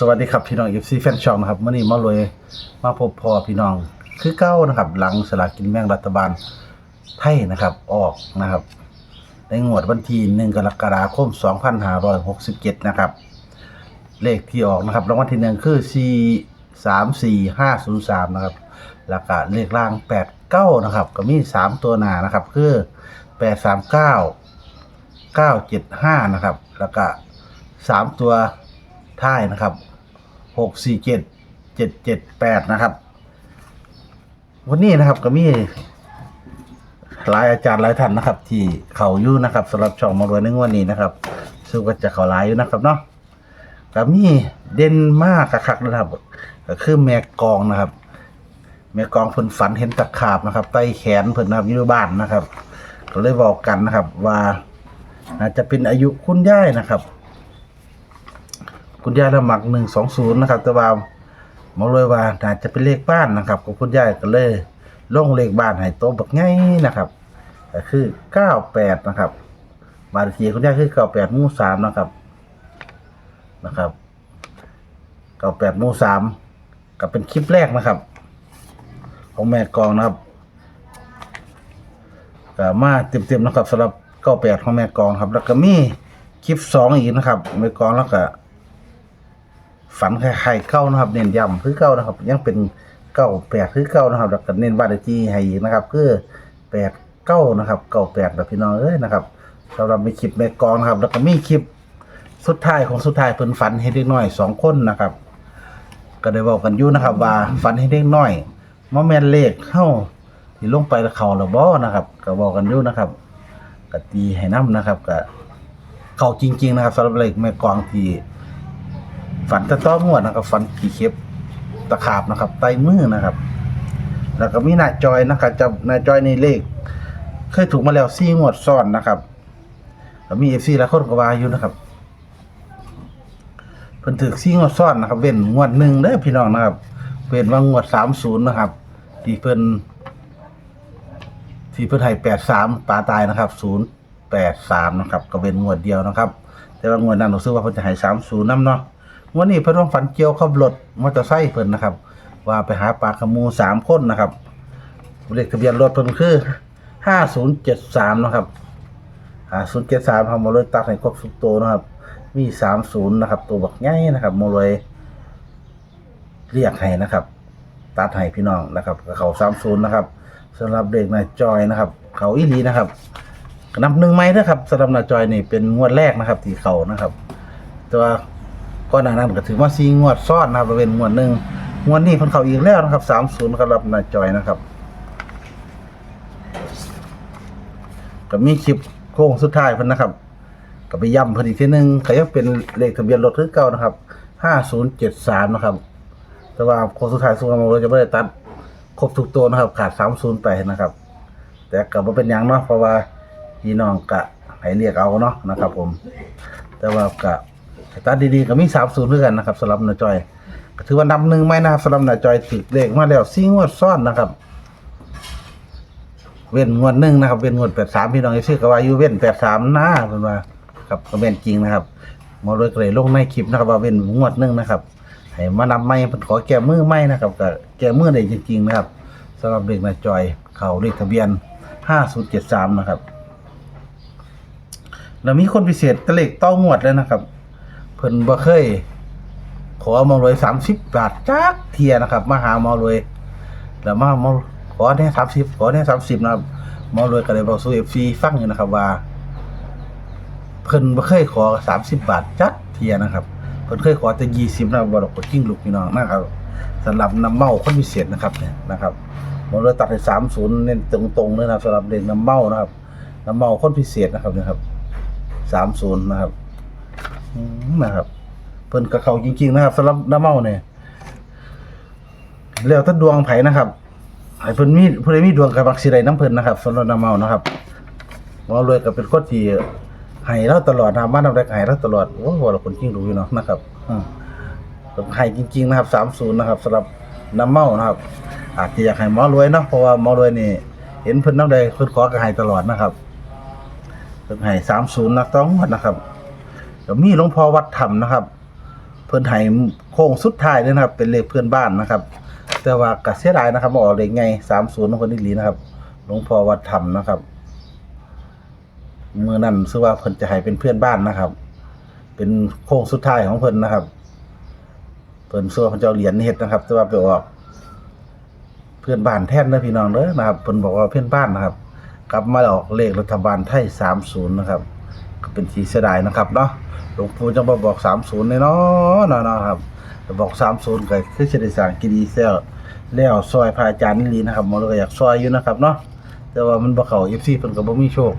สวัสดีครับพี่น้องเอฟซีแฟนช่องนะครับมื่อนี้มาเลยมาพบพ่อพี่น้องคือเก้านะครับ หลังสลากกินแบ่งรัฐบาลไทยนะครับ ออกนะครับ ในงวดวันที่หนึ่งกรกฎาคม2567นห้าร้อยหกสิบเจ็ดนะครับ เลขที่ออกนะครับรางวัลที่หนึ่งคือ4 3 4 5 0 3นย์สามนะครับแล้วก็เลขล่าง8 9นะครับ ก็มี3ตัวหน้านะครับ คือ8 3 9 9 7 5นะครับ แล้วก็3ตัวท้ายนะครับ 6 4 7 7 7 8นะครับ วันนี้นะครับก็มีหลายอาจารย์หลายท่านนะครับ ที่เขาอยู่นะครับสำหรับช่องมารวยในงวดนี้นะครับซึ่งก็จะเขาหลายอยู่นะครับเนาะก็มีเด่นมากคักนะครับก็คือแม่กองนะครับ แม่กองเพิ่นฝันเห็นตะขาบนะครับใต้แขนเพิ่นนะครับอยู่บ้านนะครับ ก็เลยบอกกันนะครับ ว่าอาจจะเป็นอายุคุณย่ายนะครับ คุณยายละหมักหนึ่งสองศูนย์นะครับแต่ว่าหมอรวยว่าอาจจะเป็นเลขบ้านนะครับของคุณยายก็เลยลงเลขบ้านให้โตบักไงนะครับก็คือเก้าแปดนะครับบานเลขที่คุณยายคือเก้าแปดมู่สามนะครับนะครับเก้าแปดมู่สามก็เป็นคลิปแรกนะครับ ของแม่กองนะครับก็มาเต็มๆนะครับสำหรับเก้าแปดของแม่กองครับ แล้วก็มีคลิปสองอีกนะครับแม่กองแล้วก็ ฝันไข่เก้านะครับ เน้นย้ำคือเก้านะครับ ยังเป็นเก้าแปดคือเก้านะครับแล้วก็เน้นบ้านเลขที่ให้อีกนะครับ คือแปดเก้านะครับเก้าแปดแบบพี่น้องเอ้ยนะครับสำหรับมีคลิปแม่กองนะครับ แล้วก็มีคลิปสุดท้ายของสุดท้ายเพิ่นฝันให้เด็กน้อยสองคนนะครับ ก็ได้บอกกันอยู่นะครับ ว่าฝันให้เด็กน้อยมาแมนเลขเข้าที่ลงไปแล้วเขาแล้วบ่นะครับ ก็บอกกันอยู่นะครับก็ตีให้น้ำนะครับก็เข้าจริง ๆ นะครับสำหรับเลขแม่กองที่ ฝันตะต้อมวดนะครับฝันขี่เข็บตะขาบนะครับไตมือนะครับ แล้วก็มีหน้าจอยนะครับจะหน้าจอยในเลข เคยถูกมาแล้วซี่งวดซ้อนนะครับแล้วมีเอฟซีหลายคนก็ว่าอยู่นะครับเพิ่นถือซี่งวดซ้อนนะครับเว้นงวดหนึ่งเด้อพี่น้องนะครับเว้นว่างวดสามศูนย์นะครับที่เพิ่นที่เพิ่นให้แปดสามปลาตายนะครับศูนย์แปดสามนะครับ ก็เป็นงวดเดียวนะครับ แต่ว่างวดนั้นรู้สึกว่าเพิ่นจะให้สามศูนย์น้ำเนาะ วันนี้เพิ่นต้องฝันเกี่ยวขับรถมอเตอร์ไซค์เพิ่นนะครับ ว่าไปหาปลาขมูสามคนนะครับเลขทะเบียนรถเพิ่นคือห้าศูนย์เจ็ดสามนะครับห้าศูนย์เจ็ดสามครับโมเลยตัดให้ครบทุกตัวนะครับ มีสามศูนย์นะครับ ตัวบักใหญ่นะครับโมเลยเรียกให้นะครับ ตัดให้พี่น้องนะครับเขาสามศูนย์นะครับสำหรับเด็กนายจอยนะครับ เขาอีหลีนะครับนับหนึ่งไหมนะครับสำหรับนายจอยนี่เป็นงวดแรกนะครับที่เขานะครับ ตัว ก่อนหนานั้นก็ถือว่าซีงวดซ้อนนะครับเป็นงวดหนึ่งงวดนี้เพิ่นเข้าอีกแล้วนะครับสามศูนย์ครับรับนาจอยนะครับก็มีคลิปโค้งสุดท้ายเพิ่นนะครับก็ไปย้ำเพิ่นอีกทีหนึ่งก็ยังเป็นเลขทะเบียนรถคือเก่านะครับห้าศูนย์เจ็ดสามนะครับ แต่ว่าโค้งสุดท้ายสุดท้ายเราจะไม่ได้ตัดครบทุกตัวนะครับ ขาดสามศูนย์ไปนะครับ แต่ก็บ่เป็นยังเนาะเพราะว่าพี่น้องกะให้เรียกเอาเนาะนะครับ ผม แต่ว่ากะ ตัดดีๆก็มีสามศูนย์เพื่อกันนะครับสำหรับนาจอยก็ถือว่านำหนึ่งไหมนะครับสำหรับนาจอยติดเลขมาแล้วสี่งวดซ้อนนะครับ เว้นงวดหนึ่งนะครับเว้นงวดแปดสามพี่น้องไอ้ชื่อก็ว่าอยู่เว้นแปดสามหน้าเป็นว่าครับก็เว้นจริงนะครับหมอเลยก็เลยลงในคลิปนะครับ ว่าเว้นงวดหนึ่งนะครับให้มานำไม่เพิ่นขอแก้มือไม่นะครับก็แก้มือได้จริง ๆ นะครับสำหรับเลขนาจอยเขาเลขทะเบียนห้าศูนย์เจ็ดสามนะครับแล้วมีคนพิเศษตะเลขต้องงวดเลยนะครับ เพิ่นบ่เคย ขอหมารวยสามสิบบาทจักเทียนะครับ มาหาหมารวยแล้วมาหมาขอแน่สามสิบขอแน่สามสิบนะครับหมารวยก็เลยบอกสู้เอฟซีฟังอยู่นะครับว่า เพิ่นบ่เคยขอสามสิบบาทจักเทียนะครับเพิ่นเคยขอแต่ยี่สิบนะครับบ่ดอกกดกิ้งลูกพี่น้องนะครับสำหรับน้ำเมาคนพิเศษนะครับเนี่ยนะครับหมารวยตัดให้สามศูนย์เน้นตรงๆเลยนะครับสำหรับเด็กน้ำเมานะครับน้ำเมาคนพิเศษนะครับนี่ยครับสามศูนย์นะครับ อืมนะครับเพิ่นกับเขาจริง ๆ นะครับสำหรับน้ำเมาเนี่ยแล้วถ้าดวงไผนะครับให้เพิ่นมีเพิ่นมีดวงกับบักสิไดน้ำเพิ่นนะครับสำหรับน้ำเมานะครับหมอรวยก็เป็นคนที่ให้เราตลอดนะครับบ้านเราได้ให้เราตลอดโอ้โหเราคนจริงรู้อยู่เนาะนะครับอืมให้จริง ๆ นะครับ30นย์นะครับสำหรับน้ำเมานะครับ อาจจะอยากให้หมอรวยเนาะเพราะว่าหมอรวยนี่เห็นเพิ่นน้ำใดเพิ่นขอก็ให้ตลอดนะครับเพิ่นให้30นย์นะต้องนะครับ ก็มีหลวงพ่อวัดธรรมนะครับ เพิ่นให้โค้งสุดท้ายเลยนะครับ เป็นเลขเพื่อนบ้านนะครับ แต่ว่าก็เสียดายนะครับออกเลขไง30ของเพิ่นอีหลีนะครับหลวงพ่อวัดธรรมนะครับเมื้อนั้นซื้อว่าเพิ่นจะให้เป็นเพื่อนบ้านนะครับ เป็นโค้งสุดท้ายของเพิ่นนะครับ เพิ่นซัวาเพิ่นจะเอาเหรียญเฮ็ดนะครับ แต่ว่าไปออก เพื่อนบ้านแท่นเด้อพี่น้องเด้อนะครับเพิ่นบอกว่าเพื่อนบ้านนะครับ กลับมาออกเลขรัฐบาลไทย30นย์นะครับ ก็เป็นทีเสียดายนะครับเนาะ หลวงปู่จังบ่บอก30แน่เนาะเนาะเนาะครับแต่บอก30ก็คือสิได้สร้างกิเลสแล้วแล้วซอยพาจารย์นี่ลีนะครับมอเลยก็อยากซอยอยู่นะครับเนาะแต่ว่ามันบ่เข้า FC เพิ่นก็บ่มีโชค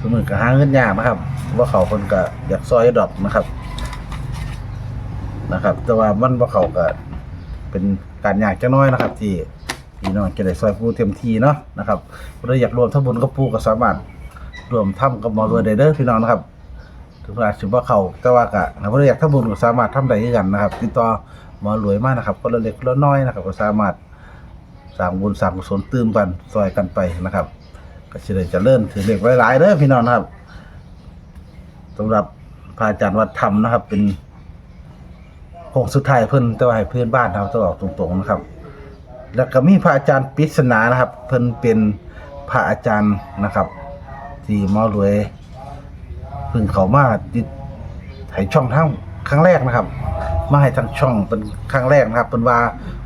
สมมุติก็หาเงินยากนะครับบ่เขาเพิ่นก็อยากซอยดอกนะครับ นะครับ แต่ว่ามันบ่เขาก็เป็นการยากจักหน้อยนะครับ ที่พี่น้องจะได้ซอยผู้เต็มที่เนาะนะครับเราอยากรวมทำบุญกับปู่ก็สามารถรวมทำกับหมอรวยได้เด้อพี่น้องนะครับ ถึงอาจสิบ่เขาแต่ว่าก็ถ้าบ่ได้อยากทำบุญก็สามารถทำได้คือกันนะครับ ติดต่อหมอรวยมากนะครับคนละเล็กคนละน้อยนะครับ ก็สามารถสร้างบุญสร้างกุศลตื่มกันซอยกันไปนะครับ ก็สิได้เจริญถือเลขหลายๆเด้อพี่น้องนะครับสำหรับพระอาจารย์วัดธรรมนะครับ เป็นโค้งสุดท้ายเพิ่นแต่ว่าให้เพื่อนบ้านทำตลอดตรงๆนะครับ แล้วก็มีพระอาจารย์ปริศนานะครับ เพิ่นเป็นพระอาจารย์นะครับ ที่หมอรวย พิ่งเขามาติดให้ช่องทางครั้งแรกนะครับ มาให้ทางช่องเป็นครั้งแรกนะครับเพิ่นว่า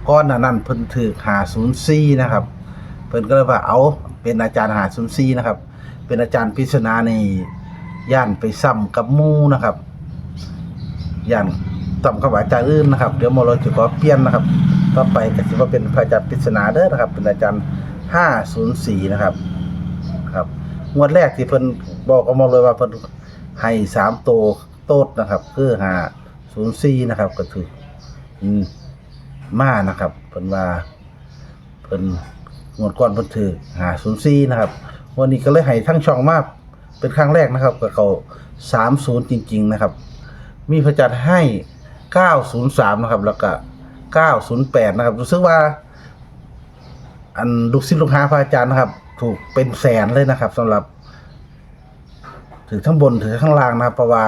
ก้อนหน้านั้นเพิ่นถือ504นย์ซีนะครับ เพิ่นก็เลยว่าเอาเป็นอาจารย์504นย์ซีนะครับ เป็นอาจารย์ปริศนาในย่านไปซ้ำกับมู่นะครับย่านต่ำกับอาจารย์อื่นนะครับ เดี๋ยวโมโลจะขอเปลี่ยนนะครับ ต่อไปก็จะว่าเป็นพระอาจารย์ปริศนาเด้อนะครับ เป็นอาจารย์504นย์สี่นะครับ ครับงวดแรกที่เพิ่นบอกเอามาเลยว่าเพิ่น ให้สามโตโต๊ดนะครับคือ504นย์ซีนะครับ ก็ถืออืมมานะครับเพิ่นว่าเพิ่นงวดก่อนเพิ่นถือ504นย์ซีนะครับ วันนี้ก็เลยให้ทั้งช่องมาเป็นครั้งแรกนะครับกับเขา30จริง ๆ นะครับ มีพระจันทร์ให้903นย์สามนะครับ แล้วก็908นย์แปดนะครับรู้สึกว่า อันลูกศิษย์ลูกหาพระอาจารย์นะครับ ถูกเป็นแสนเลยนะครับสำหรับ ถือทั้งบนถือข้างล่างนะครับเพราะว่า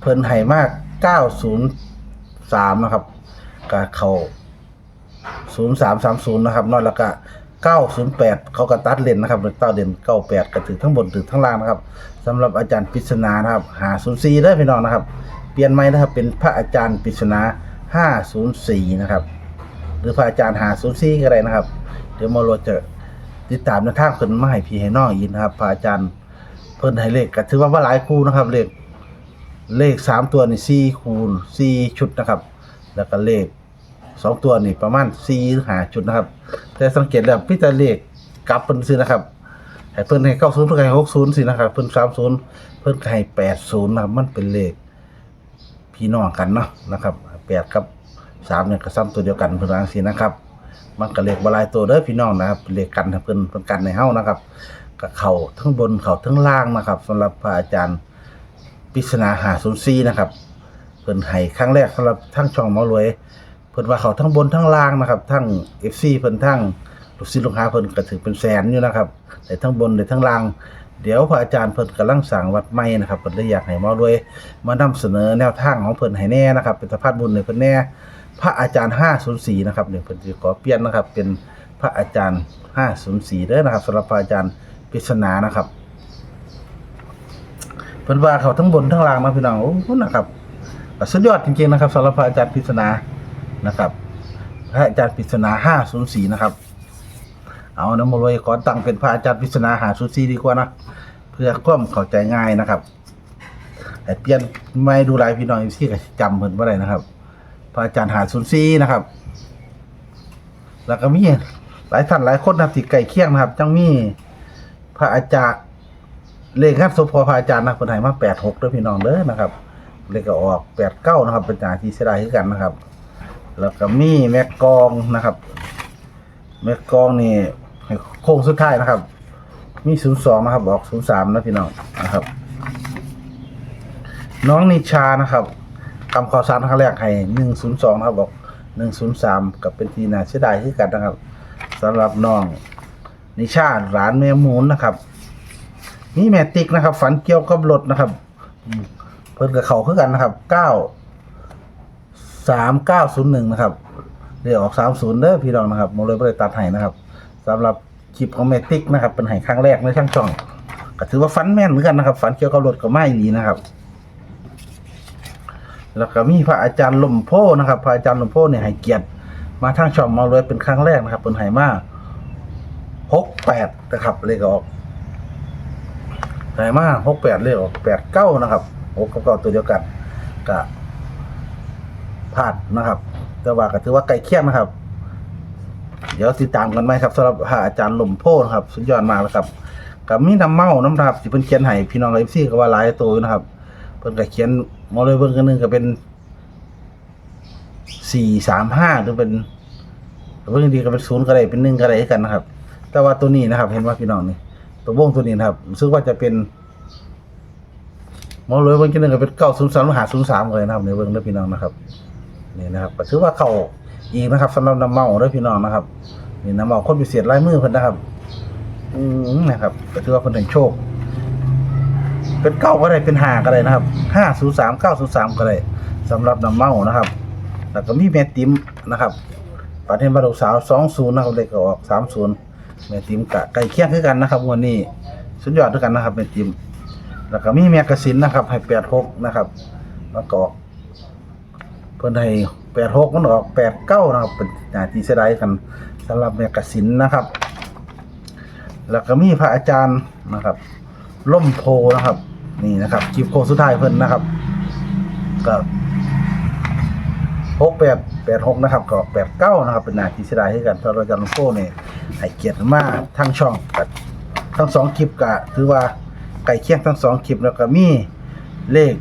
เพิ่นให้มาก903นะครับก็เขา0330นะครับนอกแล้วก็908เขาก็ตัดเลนนะครับเต้าเด่น98ก็ถือทั้งบนถือทั้งล่างนะครับสำหรับอาจารย์ปิศนานะครับ504เด้พี่น้องนะครับ เปลี่ยนใหม่นะครับเป็นพระอาจารย์ปิศนา504นะครับ หรือพระอาจารย์504ก็ได้นะครับ เดี๋ยวมาเราจะติดตามในทางเพิ่นมาให้พี่ให้น้องอีกนะครับ พระอาจารย์ เพิ่นให้เลขก็ถือว่าว่าหลายคู่นะครับเลขเลขสามตัวนี่4คูณ4ชุดนะครับ แล้วก็เลขสองตัวนี่ประมาณ4หรือ5ชุดนะครับ แต่สังเกตแล้วพี่แต่เลขกลับเพิ่นซื้อนะครับให้เพิ่นให้90เพิ่นให้60สินะครับเพิ่น30เพิ่นให้80นะครับมันเป็นเลขพี่น้องกันเนาะนะครับแปดกับสามเนี่ยก็ซ้ำตัวเดียวกันเพิ่นว่างซี่นะครับ มันก็เลขบ่หลายตัวเด้อพี่น้องนะครับเลขกันเพิ่นเพิ่นกันในเฮานะครับ ก็เขาทั้งบนเขาทั้งล่างนะครับสำหรับพระอาจารย์ปิศนา504นซีนะครับเพิ่นให้ครั้งแรกสำหรับทั้งช่องมอรวยเพิ่นว่าเขาทั้งบนทั้งล่างนะครับ ทั้ง FC เพิ่นทั้งลูกศิษย์ลูกหาเพิ่นก็ถือเป็นแสนอยู่นะครับได้ทั้งบนได้ทั้งล่างเดี๋ยวพระอาจารย์เพิ่นกำลังสั่งวัดใหม่นะครับเพิ่นเลยอยากให้มอรวยมานำเสนอแนวทางของเพิ่นให้แน่นะครับ เป็นสะพานบุญในเพิ่นแน่ พระอาจารย์504นะครับเดี๋ยวเพิ่นสิขอเปลี่ยนนะครับ เป็นพระอาจารย์504เด้อนะครับสำหรับพระอาจารย์ ปริศนานะครับเพิ่นว่าเขาทั้งบนทั้งล่างนะพี่น้องโอ้โหนะครับสุดยอดจริงๆนะครับสำหรับพระอาจารย์ปริศนานะครับพระอาจารย์ปริศนา504นย์สี่นะครับ เอาน้ำมารวยขอตั้งเป็นพระอาจารย์ปริศนา504ดีกว่านะเพื่อความเข้าใจง่ายนะครับแต่เปลี่ยนไม่ดูลายพี่น้องที่จำเพิ่นบ่ได้นะครับ พระอาจารย์หาศูนย์ซีนะครับ แล้วก็มีหลายท่านหลายคนนะครับที่ใกล้เคียงนะครับจังมี พระอาจารย์เลขงัดสพพระอาจารย์นะเพิ่นให้มา86เด้อพี่น้องเด้อนะครับ เลขก็ออก89นะครับเป็นจาที่เสียดายคือกันนะครับ แล้วก็มีแม่กองนะครับ แม่กองนี่โค้งสุดท้ายนะครับ มี02นย์สองนะครับ ออก03นย์สามนะพี่น้องนะครับ น้องนิชานะครับคำข่าวสารครั้งแรกให้หนึ่งศูนย์สองนะครับบอกหนึ่งศูนย์สามกับเป็นทีน่าเสียดายที่กันนะครับสำหรับน้อง นิชาหลานแม่หมูนนะครับนี่แม่ติ๊กนะครับ ฝันเกี่ยวกับรถนะครับ เพิ่นกับเขาคือกันนะครับเก้าสามเก้าศูนย์หนึ่งนะครับเรียกออกสามศูนย์เด้อพี่น้องนะครับหมเลยบริตัดให้นะครับสำหรับคลิปของเมติกนะครับ เป็นให้ครั้งแรกในช่างช่องก็ถือว่าฟันแม่นเหมือนกันนะครับ ฝันเกี่ยวกับรถก็ไม่ดีนะครับ แล้วก็มีพระอาจารย์ลมโพนะครับ พระอาจารย์ลมโพเนี่ยให้เกียรติมาทางช่องมาเลยเป็นครั้งแรกนะครับเป็นไหมาก หกแปดนะครับเลขออกไหมาหกแปดเลขออกแปดเก้านะครับหกกับเก้าตัวเดียวกันก็พลาดนะครับ แต่ว่าก็ถือว่าใกล้เคียงนะครับ เดี๋ยวติดตามกันไหมครับสำหรับพระอาจารย์ลมโพนะครับ สุดยอดมากแล้วครับกับมีน้ำเมาน้ำรับที่เพิ่นเขียนให้พี่น้องเอฟซีก็ว่าหลายตัวนะครับ เพิ่นก็เขียนมาเลยเบิ่งกันหนึงก็เป็นสี่สามห้าหรือเป็นเบิ่งดีก็เป็นศูนย์ก็ได้เป็นหนึ่งก็ได้กันนะครับ แต่ว่าตัวนี้นะครับ เห็นว่าพี่น้องนี่ตัววงตัวนี้นะครับรู้สึกว่าจะเป็นมาเลยเบิ่งกันหนึงก็เป็นเก้าศูนย์สามหาศูนย์สามเลยนะครับในเบิ่งด้อพี่น้องนะครับนี่นะครับก็ถือว่าเข้าอีกนะครับสำหรับน้ำเมาด้อพี่น้องนะครับนี่น้ำเมาคนพิเศษลายมือเพิ่นนะครับ อืมนะครับก็ถือว่าเพิ่นได้โชค เป็นเก้าก็ได้เป็นห้าก็ได้นะครับห้าศูนย์สามเก้าศูนย์สามก็ได้สำหรับน้ำเมานะครับแล้วก็มีแม่ติ๋มนะครับปาเทนบาดกสาวสองศูนย์นะครับเลขก็ออกสามศูนย์ แม่ติมกะใกล้เคียงคือกันนะครับวันนี้สุดยอดด้วยกันนะครับแม่ติม แล้วก็มีแมกกาซินนะครับ ให้แปดหกนะครับแล้วก็อกเพิ่อนให้แปดหกมันออกแปดเก้านะครับ เป็นหน้าที่เสียดายกันสำหรับแมกกาซินนะครับ แล้วก็มีพระอาจารย์นะครับล่มโพนะครับ นี่นะครับคลิปโคสุดท้ายเพิ่อนนะครับก็หกแปดแปดหกนะครับก็แปดเก้านะครับ เป็นหนาทีเสียดายให้กันเพราะเราจะลงโพเนี่ย ให้เกียรติมากทั้งช่องกับทั้งสองคลิปก็ถือว่าไก่เคียงทั้งสองคลิปแล้วก็มีเลข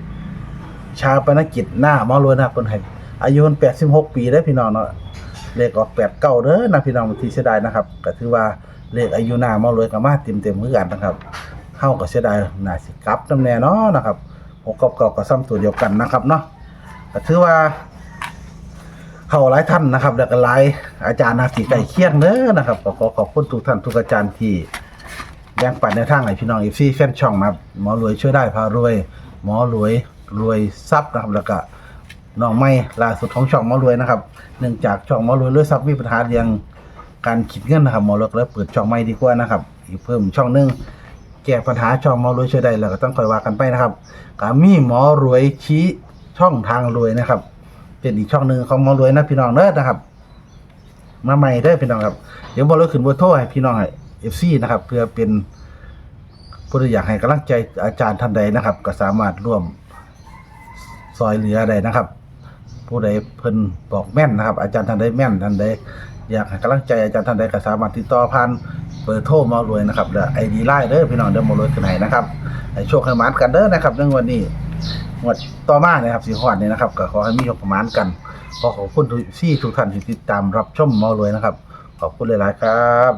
ชาปนกิจหน้าหมอรวยนะครับเพิ่นให้อายุเพิ่นแปดสิบหกปีได้พี่น้องเนาะเลขออกแปดเก้าเด้อนะพี่น้องที่เสียดายนะครับก็ถือว่าเลขอายุหน้าหมอรวยก็มาเต็มเต็มๆมือนกันนะครับเฮาก็เสียดายน่าสิกลับนำแน่เนาะนะครับหกกับเก่าก็ซ้ำตัวเดียวกันนะครับเนาะก็ถือว่า เขาหลายท่านนะครับ แล้วก็หลายอาจารย์นะที่ใกล้เคียงเด้อนะครับก็ขอขอบคุณทุกท่านทุกอาจารย์ที่แบ่งปันในทางให้พี่น้อง FC แฟนช่องนะครับหมอรวยช่วยได้พารวย หมอรวยรวยทรัพย์นะครับ แล้วก็น้องไม้ล่าสุดของช่องหมอรวยนะครับเนื่องจากช่องหมอรวยรวยทรัพย์มีปัญหาเรื่องการคิดเงินนะครับหมอรวยก็เลยเปิดช่องใหม่ดีกว่านะครับอีกเพิ่มช่องหนึงแก้ปัญหาช่องหมอรวยช่วยได้แล้วก็ต้องคอยว่ากันไปนะครับกามีหมอรวยชี้ช่องทางรวยนะครับ เป็นอีกช่องหนึ่งของหมอรวยนะพี่น้องเด้อนะครับ มาใหม่เด้พี่น้องครับ เดี๋ยวหมอรวยขึ้นเบอร์โทรให้พี่น้องให้เอฟซีนะครับ เพื่อเป็นผู้ที่อยากให้กำลังใจอาจารย์ท่านใดนะครับ ก็สามารถร่วมซอยเหลือได้นะครับ ผู้ใดเพิ่นบอกแม่นนะครับ อาจารย์ท่านใดแม่นท่านใดอยากให้กำลังใจอาจารย์ท่านใดก็สามารถติดต่อผ่านเบอร์โทรมารวยนะครับและไอดีไลน์เด้อพี่น้องเด้อหมารวยกันไหนนะครับให้โชคให้หมานกันเด้อนะครับในงวันนี้ งวดต่อมานะครับสีหอดนี่ยนะครับ ก็ขอให้มีโชคประมาณกันขอขอบคุณทุกที่ทุกท่านที่ติดตามรับชมมารวยนะครับ ขอบคุณหลาย ๆ ครับ